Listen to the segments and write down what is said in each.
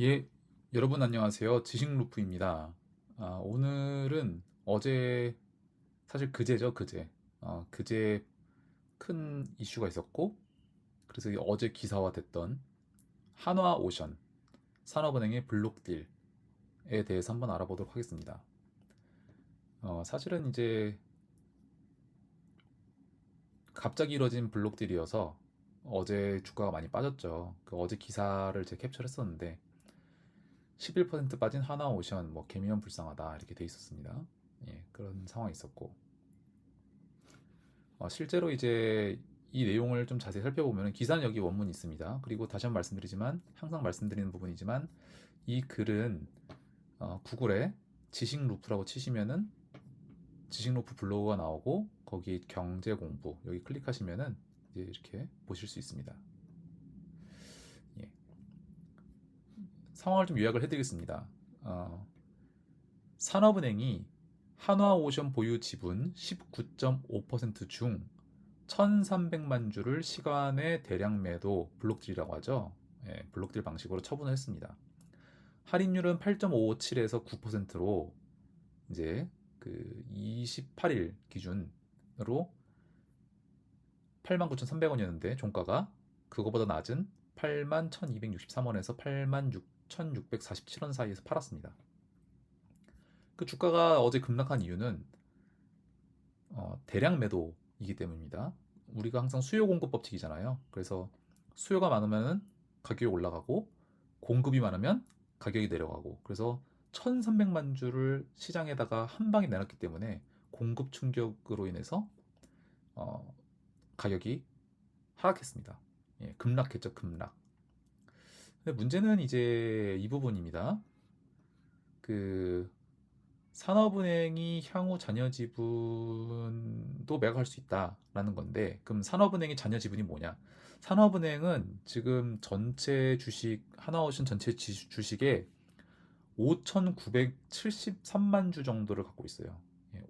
예, 여러분 안녕하세요. 지식루프입니다. 아, 오늘은 어제, 사실 그제죠, 그제. 어, 그제 큰 이슈가 있었고, 그래서 이 어제 기사화됐던 한화오션, 산업은행의 블록딜에 대해서 한번 알아보도록 하겠습니다. 어, 사실은 이제 갑자기 이뤄진 블록딜이어서 어제 주가가 많이 빠졌죠. 그 어제 기사를 제가 캡처했었는데, 11% 빠진 하나오션, 뭐 개미연 불쌍하다 이렇게 돼 있었습니다. 예, 그런 상황이 있었고 어, 실제로 이제 이 내용을 좀 자세히 살펴보면 기사는 여기 원문이 있습니다. 그리고 다시 한번 말씀드리지만 항상 말씀드리는 부분이지만 이 글은 어, 구글에 지식 루프라고 치시면은 지식 루프 블로그가 나오고 거기 경제 공부 여기 클릭하시면은 이제 이렇게 보실 수 있습니다. 상황을 좀 요약을 해드리겠습니다. 어, 산업은행이 한화오션 보유 지분 19.5%중 1,300만 주를 시간의 대량 매도 블록딜이라고 하죠. 예, 블록딜 방식으로 처분을 했습니다. 할인율은 8.57에서 9%로 이제 그 28일 기준으로 89,300원이었는데 종가가 그거보다 낮은 81,263원에서 81,647원 사이에서 팔았습니다. 그 주가가 어제 급락한 이유는 어, 대량 매도이기 때문입니다. 우리가 항상 수요 공급 법칙이잖아요. 그래서 수요가 많으면 가격이 올라가고 공급이 많으면 가격이 내려가고 그래서 1300만 주를 시장에다가 한 방에 내놨기 때문에 공급 충격으로 인해서 어, 가격이 하락했습니다. 예, 급락했죠, 급락. 문제는 이제 이 부분입니다. 그 산업은행이 향후 자녀 지분도 매각할 수 있다라는 건데, 그럼 산업은행의 자녀 지분이 뭐냐? 산업은행은 지금 전체 주식, 하나오션 전체 지- 주식의 5,973만 주 정도를 갖고 있어요.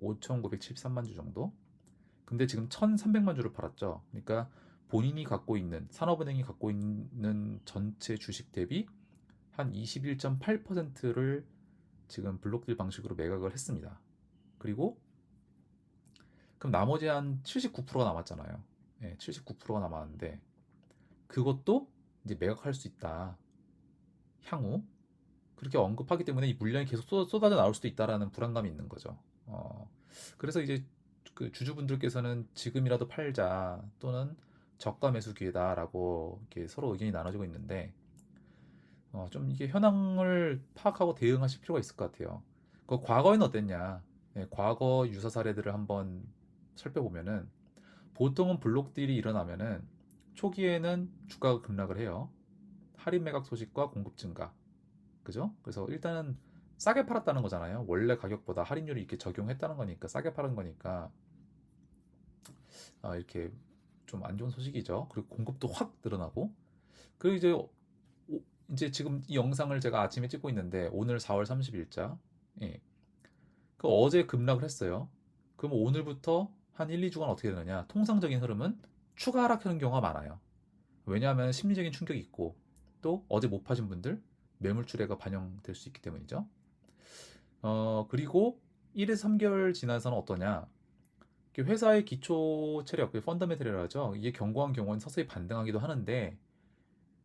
5,973만 주 정도. 근데 지금 1,300만 주를 팔았죠. 그러니까 본인이 갖고 있는, 산업은행이 갖고 있는 전체 주식 대비 한 21.8%를 지금 블록딜 방식으로 매각을 했습니다. 그리고 그럼 나머지 한 79%가 남았잖아요. 예, 79%가 남았는데 그것도 이제 매각할 수 있다. 향후 그렇게 언급하기 때문에 이 물량이 계속 쏟- 쏟아져 나올 수도 있다라는 불안감이 있는 거죠. 어, 그래서 이제 그 주주분들께서는 지금이라도 팔자 또는 저가 매수 기회다라고 이렇게 서로 의견이 나눠지고 있는데 어, 좀 이게 현황을 파악하고 대응하실 필요가 있을 것 같아요. 그 과거에는 어땠냐? 네, 과거 유사 사례들을 한번 살펴보면은 보통은 블록딜이 일어나면은 초기에는 주가가 급락을 해요. 할인 매각 소식과 공급 증가. 그죠? 그래서 일단은 싸게 팔았다는 거잖아요. 원래 가격보다 할인율이 이렇게 적용했다는 거니까 싸게 팔은 거니까 아, 이렇게 좀 안 좋은 소식이죠. 그리고 공급도 확 늘어나고 그리고 이제 오- 이제 지금 이 영상을 제가 아침에 찍고 있는데 오늘 4월 30일자 예. 그 어제 급락을 했어요. 그럼 오늘부터 한 1, 2주간 어떻게 되느냐? 통상적인 흐름은 추가 하락하는 경우가 많아요. 왜냐하면 심리적인 충격이 있고 또 어제 못 파신 분들 매물 출회가 반영될 수 있기 때문이죠. 어, 그리고 1에서 3개월 지나서는 어떠냐? 이게 회사의 기초 체력, 펀더멘털이라고 하죠. 이게 견고한 경우는 서서히 반등하기도 하는데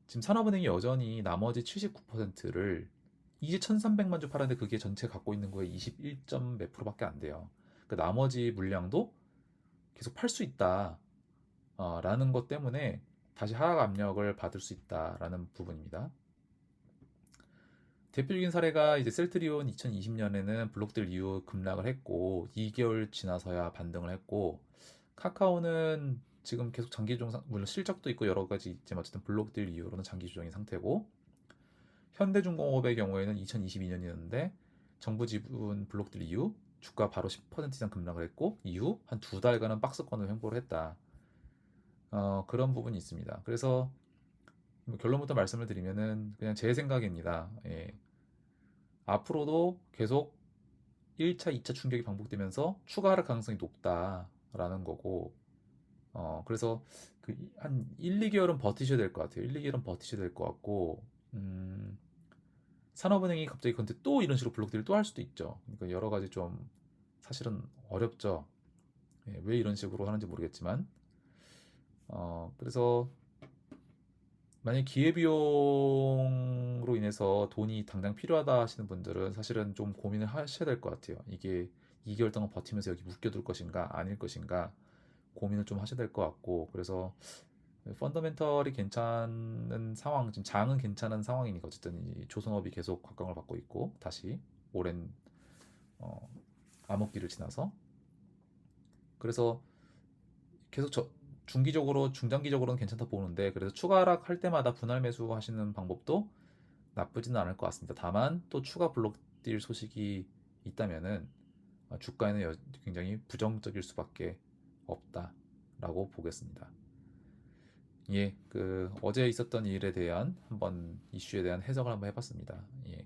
지금 산업은행이 여전히 나머지 79%를 이제 1300만 주 팔았는데 그게 전체 갖고 있는 거에 21점 몇 프로밖에 안 돼요. 그 나머지 물량도 계속 팔 수 있다. 어, 라는 것 때문에 다시 하락 압력을 받을 수 있다라는 부분입니다. 대표적인 사례가 이제 셀트리온 2020년에는 블록들 이후 급락을 했고 2개월 지나서야 반등을 했고 카카오는 지금 계속 장기 조정 물론 실적도 있고 여러 가지 있지만 어쨌든 블록들 이후로는 장기 조정인 상태고 현대중공업의 경우에는 2022년이었는데 정부 지분 블록들 이후 주가 바로 10% 이상 급락을 했고 이후 한 두 달간은 박스권을 횡보를 했다. 어, 그런 부분이 있습니다. 그래서 뭐 결론부터 말씀을 드리면은 그냥 제 생각입니다. 예. 앞으로도 계속 1차, 2차 충격이 반복되면서 추가 하락 가능성이 높다라는 거고, 어, 그래서 그 한 1, 2개월은 버티셔야 될 것 같아요. 1, 2개월은 버티셔야 될 것 같고, 음, 산업은행이 갑자기 근데 또 이런 식으로 블록딜을 또 할 수도 있죠. 그러니까 여러 가지 좀 사실은 어렵죠. 예, 왜 이런 식으로 하는지 모르겠지만 어, 그래서 만약 기회비용 으로 인해서 돈이 당장 필요하다 하시는 분들은 사실은 좀 고민을 하셔야 될 것 같아요. 이게 2개월 동안 버티면서 여기 묶여둘 것인가 아닐 것인가 고민을 좀 하셔야 될 것 같고 그래서 펀더멘털이 괜찮은 상황, 지금 장은 괜찮은 상황이니까 어쨌든 이 조선업이 계속 각광을 받고 있고 다시 오랜 어, 암흑기를 지나서 그래서 계속 저, 중기적으로 중장기적으로는 괜찮다 보는데 그래서 추가 하락할 때마다 분할 매수 하시는 방법도 나쁘지는 않을 것 같습니다. 다만 또 추가 블록딜 소식이 있다면은 어, 주가에는 여- 굉장히 부정적일 수밖에 없다라고 보겠습니다. 예, 그 어제 있었던 일에 대한 한번 이슈에 대한 해석을 한번 해봤습니다. 예,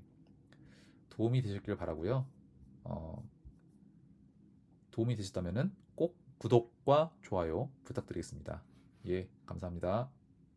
도움이 되셨길 바라고요. 어, 도움이 되셨다면은 꼭 구독과 좋아요 부탁드리겠습니다. 예, 감사합니다.